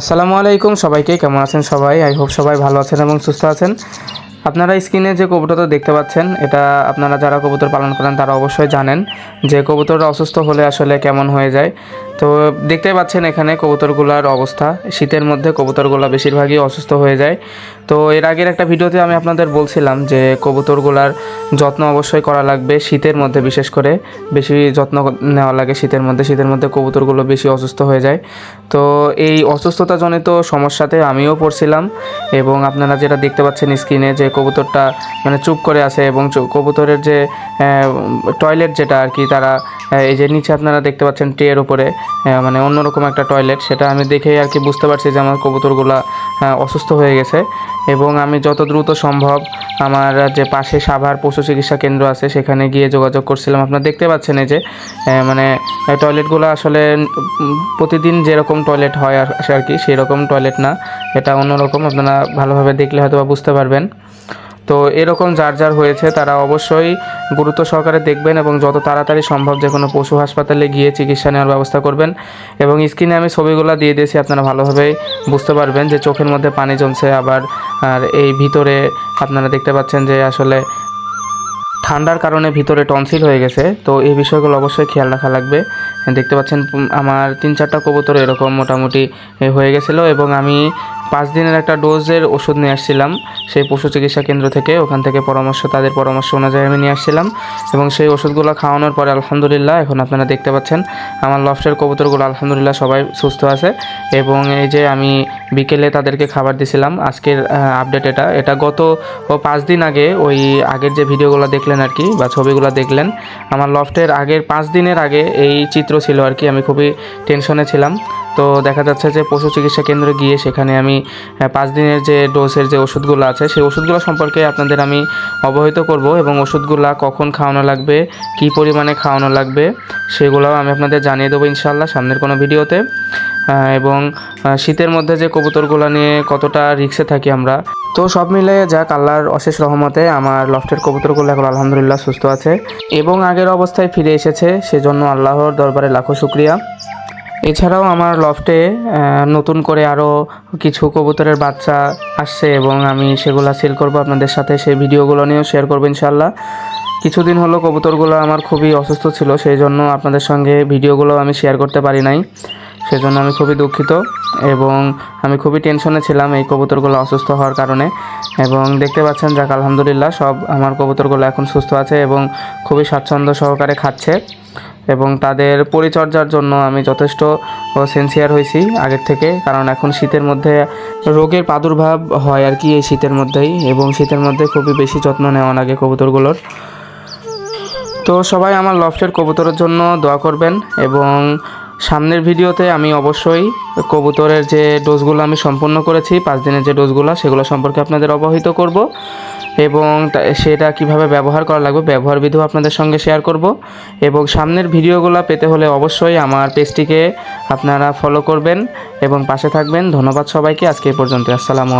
আসসালামু আলাইকুম সবাইকে, কেমন আছেন সবাই? আই হোপ সবাই ভালো আছেন এবং সুস্থ আছেন। আপনারা স্ক্রিনে যে কবুতরটা দেখতে পাচ্ছেন, এটা আপনারা যারা কবুতর পালন করেন, তারা অবশ্যই জানেন যে কবুতরটা অসুস্থ হলে আসলে কেমন হয়ে যায়। তো দেখতেই পাচ্ছেন এখানে কবুতরগুলোর অবস্থা। শীতের মধ্যে কবুতরগুলা বেশিরভাগই অসুস্থ হয়ে যায়। তো এর আগের একটা ভিডিওতে আমি আপনাদের বলছিলাম যে কবুতরগুলার যত্ন অবশ্যই করা লাগবে শীতের মধ্যে বিশেষ করে। বেশি যত্ন নেওয়া লাগে শীতের মধ্যে। শীতের মধ্যে কবুতরগুলো বেশি অসুস্থ হয়ে যায়। তো এই অসুস্থতাজনিত সমস্যাতে আমিও পড়ছিলাম এবং আপনারা যেটা দেখতে পাচ্ছেন স্ক্রিনে যে কবুতরটা মানে চুপ করে আছে এবং কবুতরের যে টয়লেট যেটা আর কি তারা এই যে নিচে আপনারা দেখতে পাচ্ছেন ট্রের উপরে আহ, মানে অন্যরকম একটা টয়লেট। সেটা আমি দেখেই আর কি বুঝতে পারছি যে আমার কবুতরগুলা অসুস্থ হয়ে গেছে। এবং আমি যত দ্রুত সম্ভব আমার যে পাশে সাভার পশু চিকিৎসা কেন্দ্র আছে সেখানে গিয়ে যোগাযোগ করছিলাম। আপনারা দেখতে পাচ্ছেন এই যে মানে টয়লেটগুলো আসলে প্রতিদিন যেরকম টয়লেট হয় আর কি সেরকম টয়লেট না। এটা অন্যরকম আপনারা ভালোভাবে দেখলে হয়তো বা বুঝতে পারবেন। তো এরকম যার যার হয়েছে তারা অবশ্যই গুরুত্ব সহকারে দেখবেন এবং যত তাড়াতাড়ি সম্ভব যে কোনো পশু হাসপাতালে গিয়ে চিকিৎসা নেওয়ার ব্যবস্থা করবেন এবং স্ক্রিনে আমি ছবিগুলো দিয়ে দিয়েছি, আপনারা ভালোভাবে বুঝতে পারবেন যে চোখের মধ্যে পানি জমছে আবার, আর এই ভিতরে আপনারা দেখতে পাচ্ছেন যে আসলে ঠান্ডার কারণে ভিতরে টনসিল হয়ে গেছে। তো এই বিষয়গুলো অবশ্যই খেয়াল রাখা লাগবে। দেখতে পাচ্ছেন আমার তিন চারটা কবুতর এরকম মোটামুটি হয়ে গেছিল এবং আমি পাঁচ দিনের একটা ডোজের ওষুধ নিয়ে আসছিলাম। সেই পশু চিকিৎসা কেন্দ্র থেকে ওখান থেকে পরামর্শ, তাদের পরামর্শ অনুযায়ী আমি নিয়ে আসছিলাম এবং সেই ওষুধগুলো খাওয়ানোর পরে আলহামদুলিল্লাহ এখন আপনারা দেখতে পাচ্ছেন, আমার লফটের কবুতরগুলো আলহামদুলিল্লাহ সবাই সুস্থ আছে এবং এই যে আমি বিকেলে তাদেরকে খাবার দিছিলাম, আজকের আপডেট এটা। এটা গত পাঁচ দিন আগে ওই আগের যে ভিডিওগুলো দেখলেন আর কি বা ছবিগুলো দেখলেন, আমার লফটের আগের পাঁচ দিনের আগে এই চিত্র ছিল আর কি, আমি খুবই টেনশনে ছিলাম। তো দেখা যাচ্ছে যে পশু চিকিৎসা কেন্দ্রে গিয়ে সেখানে আমি পাঁচ দিনের যে ডোজের যে ওষুধগুলো আছে, সেই ওষুধগুলো সম্পর্কে আপনাদের আমি অবহিত করব এবং ওষুধগুলো কখন খাওয়ানো লাগবে, কী পরিমাণে খাওয়ানো লাগবে, সেগুলোও আমি আপনাদের জানিয়ে দেবো ইনশাল্লাহ সামনের কোনো ভিডিওতে। এবং শীতের মধ্যে যে কবুতরগুলো নিয়ে কতটা রিক্সে থাকি আমরা। তো সব মিলে যাক, আল্লাহর অশেষ রহমতে আমার লফটের কবুতরগুলো এখন আলহামদুলিল্লাহ সুস্থ আছে। এবং আগের অবস্থায় ফিরে এসেছে, সেজন্য আল্লাহর দরবারে লাখো শুক্রিয়া। এছাড়াও আমার লফটে নতুন করে আরও কিছু কবুতরের বাচ্চা আসছে এবং আমি সেগুলো সেল করব আপনাদের সাথে। সেই ভিডিওগুলো নিয়েও শেয়ার করব ইনশাল্লাহ কিছুদিন হলো কবুতরগুলো আমার খুবই অসুস্থ ছিল, সেই জন্য আপনাদের সঙ্গে ভিডিওগুলো আমি শেয়ার করতে পারি নাই। সেজন্য আমি খুবই দুঃখিত এবং আমি খুবই টেনশনে ছিলাম এই কবুতরগুলো অসুস্থ হওয়ার কারণে। এবং দেখতে পাচ্ছেন, যাক, আলহামদুলিল্লাহ, সব আমার কবুতরগুলো এখন সুস্থ আছে এবং খুবই স্বাচ্ছন্দ্য সহকারে খাচ্ছে। এবং তাদের পরিচর্যার জন্য আমি যথেষ্ট সেন্সিয়ার হয়েছি আগের থেকে, কারণ এখন শীতের মধ্যে রোগের প্রাদুর্ভাব হয় আর কি এই শীতের মধ্যেই, এবং শীতের মধ্যে খুবই বেশি যত্ন নেওয়া লাগে কবুতরগুলোর। তো সবাই আমার লফটের কবুতরের জন্য দোয়া করবেন, এবং সামনের ভিডিওতে আমি অবশ্যই কবুতরের যে ডোজগুলো আমি সম্পূর্ণ করেছি, পাঁচ দিনের যে ডোজগুলো, সেগুলো সম্পর্কে আপনাদের অবহিত করব এবং সেটা কীভাবে ব্যবহার করা লাগবে ব্যবহার বিধিও আপনাদের সঙ্গে শেয়ার করব এবং সামনের ভিডিওগুলো পেতে হলে অবশ্যই আমার পেজটিকে আপনারা ফলো করবেন এবং পাশে থাকবেন। ধন্যবাদ সবাইকে, আজকে এই পর্যন্ত আসসালামু